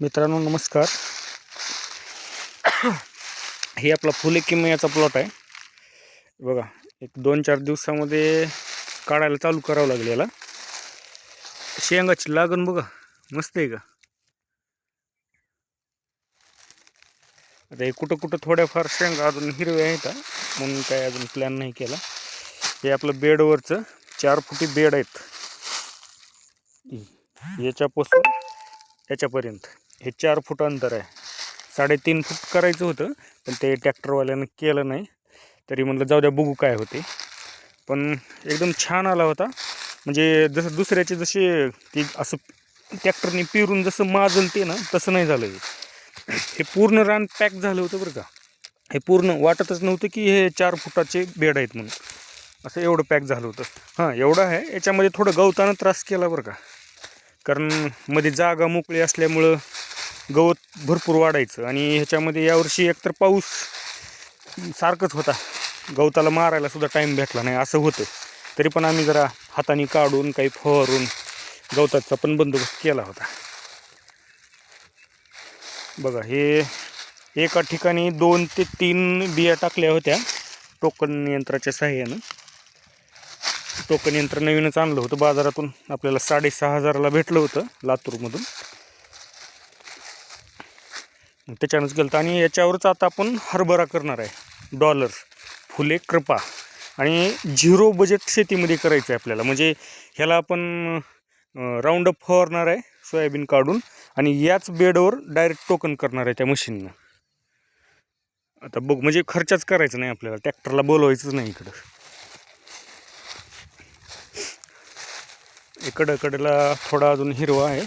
मित्रांनो नमस्कार. हे आपला फुले किमयाचा प्लॉट आहे. बघा एक दोन चार दिवसामध्ये काढायला चालू करावं लागेल याला. शेंगाची लागण बघा मस्त आहे का? आता हे कुठं कुठं थोड्याफार शेंगा अजून हिरव्या आहेत म्हणून काय अजून प्लॅन नाही केला. हे आपलं बेडवरचं चार फुटी बेड आहेत. याच्यापासून याच्यापर्यंत. हे चार फूट अंतर आहे. साडेतीन फूट करायचं होतं पण ते ट्रॅक्टरवाल्यानं केलं नाही. तरी म्हटलं जाऊ द्या बघू काय होते. पण एकदम छान आला होता. म्हणजे जसं दुसऱ्याचे जसे ती असं ट्रॅक्टरने पिरून जसं माजल ते ना तसं नाही झालं हे. हे पूर्ण रान पॅक झालं होतं बरं का. हे पूर्ण वाटतच नव्हतं की हे चार फुटाचे बेड आहेत म्हणून. असं एवढं पॅक झालं होतं. हां एवढं आहे. याच्यामध्ये थोडं गवतानं त्रास केला बरं का. कारण मध्ये जागा मोकळी असल्यामुळं गवत भरपूर वाढायचं. आणि ह्याच्यामध्ये यावर्षी एकतर पाऊस सारखंच होता. गवताला मारायला सुद्धा टाईम भेटला नाही असं होतं. तरी पण आम्ही जरा हाताने काढून काही फवारून गवताचा पण बंदोबस्त केला होता. बघा हे एका ठिकाणी दोन ते तीन बिया टाकल्या होत्या टोकन यंत्राच्या सहाय्यानं. टोकन यंत्र नवीनच आणलं होतं. बाजारातून आपल्याला साडेसहा हजाराला भेटलं होतं लातूरमधून. त्याच्यानंच गेलं होतं. आणि याच्यावरच आता आपण हरभरा करणार आहे. डॉलर फुले कृपा आणि झिरो बजेट शेतीमध्ये करायचं आहे आपल्याला. म्हणजे ह्याला आपण राऊंड अप फवारणार आहे सोयाबीन काढून आणि याच बेडवर डायरेक्ट टोकन करणार आहे त्या मशीननं आता बघ म्हणजे खर्चच करायचं नाही आपल्याला. ट्रॅक्टरला बोलवायचंच नाही इकडं. इकडं कडला थोडा अजून हिरवा आहे.